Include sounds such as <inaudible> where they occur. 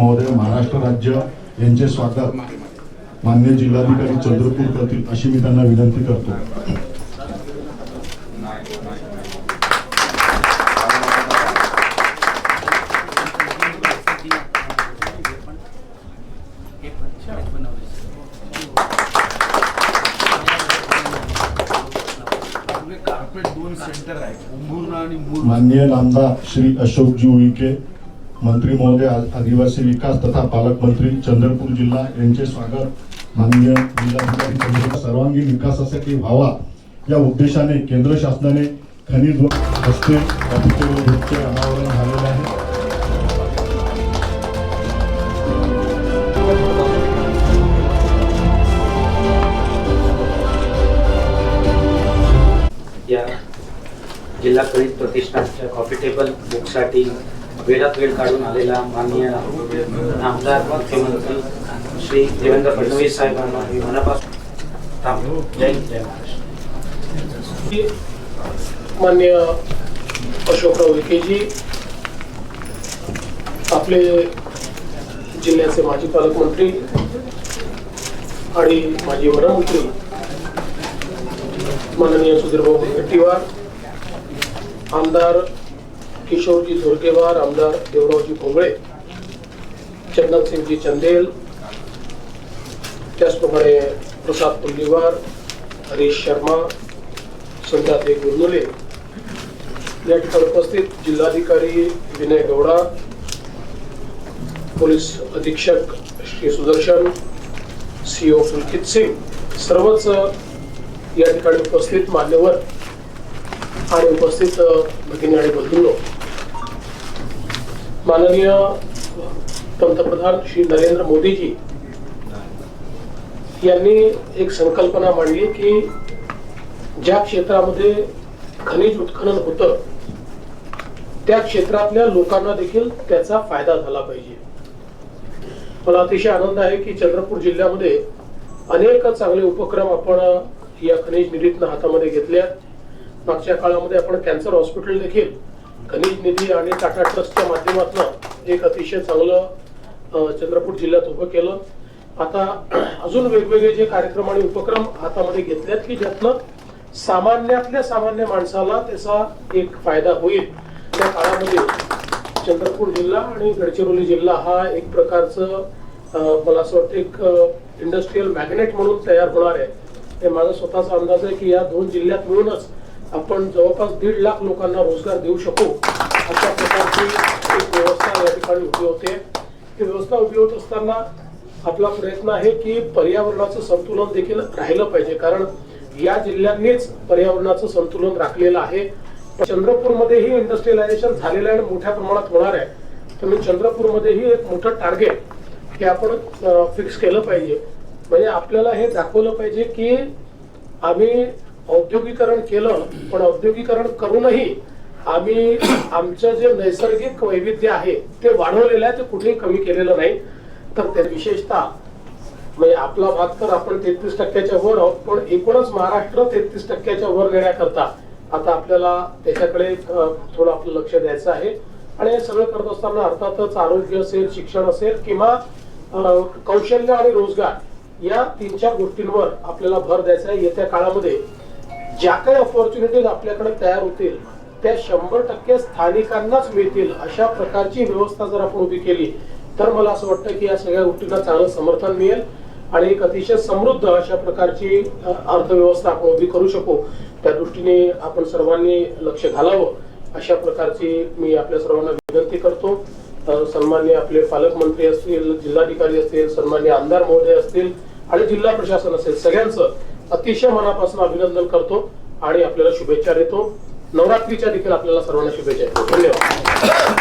महोदय महाराष्ट्र राज्य यांचे स्वागत. मान्य जिल्हाधिकारी चंद्रपूर करतील अशी मी त्यांना विनंती करतो. माननीय नामदार श्री अशोकजी उईके मंत्री महोदय आदिवासी विकास तथा पालकमंत्री चंद्रपूर जिल्हा यांचे स्वागत. माननीय जिल्हाधिकारी चंद्रपूर सर्वांगीण विकासासाठी व्हावा या उद्देशाने केंद्र शासनाने खनिज व रस्ते अनावरण झालेले आहे. या जिल्हा खनिज प्रतिष्ठानच्या कॉफी टेबल बुकसाठी वेळात वेळ काढून आलेला माननीय आमदार मुख्यमंत्री श्री देवेंद्र फडणवीस साहेबांना मी मनापासून थांबलो जय जय महाराष्ट्र. मान्य अशोकराव विखेजी आपले जिल्ह्याचे माजी पालकमंत्री आणि माजी वनमंत्री माननीय सुधीरभाऊ मुनगंटीवार आमदार किशोरजी धोरकेवार आमदार देवरावजी भोंगळे चंदनसिंगजी चंदेल त्याचप्रमाणे प्रसाद पुंडीवार हरीश शर्मा संध्याते गुरनुले. या ठिकाणी उपस्थित जिल्हाधिकारी विनय गौडा पोलीस अधीक्षक श्री सुदर्शन सीओ पुलकित सिंग सर्वच या ठिकाणी उपस्थित मान्यवर आणि उपस्थित भगिनी आणि बंधूंनो. माननीय पंतप्रधान श्री नरेंद्र मोदीजी यांनी एक संकल्पना मांडली की ज्या क्षेत्रामध्ये खनिज उत्खनन होतं त्या क्षेत्रातल्या लोकांना देखील त्याचा फायदा झाला पाहिजे. मला अतिशय आनंद आहे की चंद्रपूर जिल्ह्यामध्ये अनेक चांगले उपक्रम आपण या खनिज निधीतनं हातामध्ये घेतल्या मागच्या काळामध्ये आपण कॅन्सर हॉस्पिटल देखील खनिज निधी आणि टाटा ट्रस्टच्या माध्यमातून एक अतिशय चांगलं चंद्रपूर जिल्ह्यात उभं केलं. आता <clears throat> अजून वेगवेगळे जे कार्यक्रम आणि उपक्रम हातामध्ये घेतलेत की ज्यातनं सामान्यातल्या सामान्य माणसाला त्याचा एक फायदा होईल. त्या काळामध्ये चंद्रपूर जिल्हा आणि गडचिरोली जिल्हा हा एक प्रकारचं मला असं वाटतं एक इंडस्ट्रीयल मॅग्नेट म्हणून तयार होणार आहे. हे माझा स्वतःचा अंदाज आहे की या दोन जिल्ह्यात मिळूनच आपण जवळपास दीड लाख लोकांना रोजगार देऊ शकू अशा प्रकारची एक व्यवस्था या ठिकाणी उभी होते. ही व्यवस्था उभी होत असताना आपला प्रयत्न आहे की पर्यावरणाचं संतुलन देखील राहिलं पाहिजे. कारण या जिल्ह्यांनीच पर्यावरणाचं संतुलन राखलेलं आहे. चंद्रपूरमध्येही इंडस्ट्रियलायझेशन झालेलं आहे आणि मोठ्या प्रमाणात होणार आहे. तर मी चंद्रपूरमध्येही एक मोठं टार्गेट हे आपण फिक्स केलं पाहिजे. म्हणजे आपल्याला हे दाखवलं पाहिजे की आम्ही औद्योगिकरण केलं पण औद्योगिकरण करूनही आम्ही आमचं जे नैसर्गिक वैविध्य आहे ते वाढवलेलं आहे ते कुठेही कमी केलेलं नाही. तर ते विशेषतः म्हणजे आपला भाग तर आपण तेहतीस टक्क्याच्या वर आहोत पण एकूणच महाराष्ट्र तेहतीस टक्क्याच्या वर नेण्याकरता आता आपल्याला त्याच्याकडे थोडं आपलं लक्ष द्यायचं आहे. आणि हे सगळं करत असताना अर्थातच आरोग्य असेल शिक्षण असेल किंवा कौशल्य आणि रोजगार या तीन चार गोष्टींवर आपल्याला भर द्यायचा आहे. येत्या काळामध्ये ज्या काही ऑपॉर्च्युनिटीज आपल्याकडे तयार होतील त्या शंभर टक्के स्थानिकांनाच मिळतील अशा प्रकारची व्यवस्था जर आपण उभी केली तर मला असं वाटतं की या सगळ्या गोष्टींना चांगलं समर्थन मिळेल आणि एक अतिशय समृद्ध अशा प्रकारची अर्थव्यवस्था आपण उभी करू शकू. त्या दृष्टीने आपण सर्वांनी लक्ष घालावं. अशा प्रकारची मी आपल्या सर्वांना विनंती करतो. सन्मान्य आपले पालकमंत्री असतील जिल्हाधिकारी असतील सन्मान्य आमदार महोदय असतील आणि जिल्हा प्रशासन असेल सगळ्यांचं. अतिशय मनापासून अभिनंदन करतो आणि आपल्याला शुभेच्छा देतो. नवरात्रीच्या देखील आपल्याला सर्वांना शुभेच्छा देतो. धन्यवाद.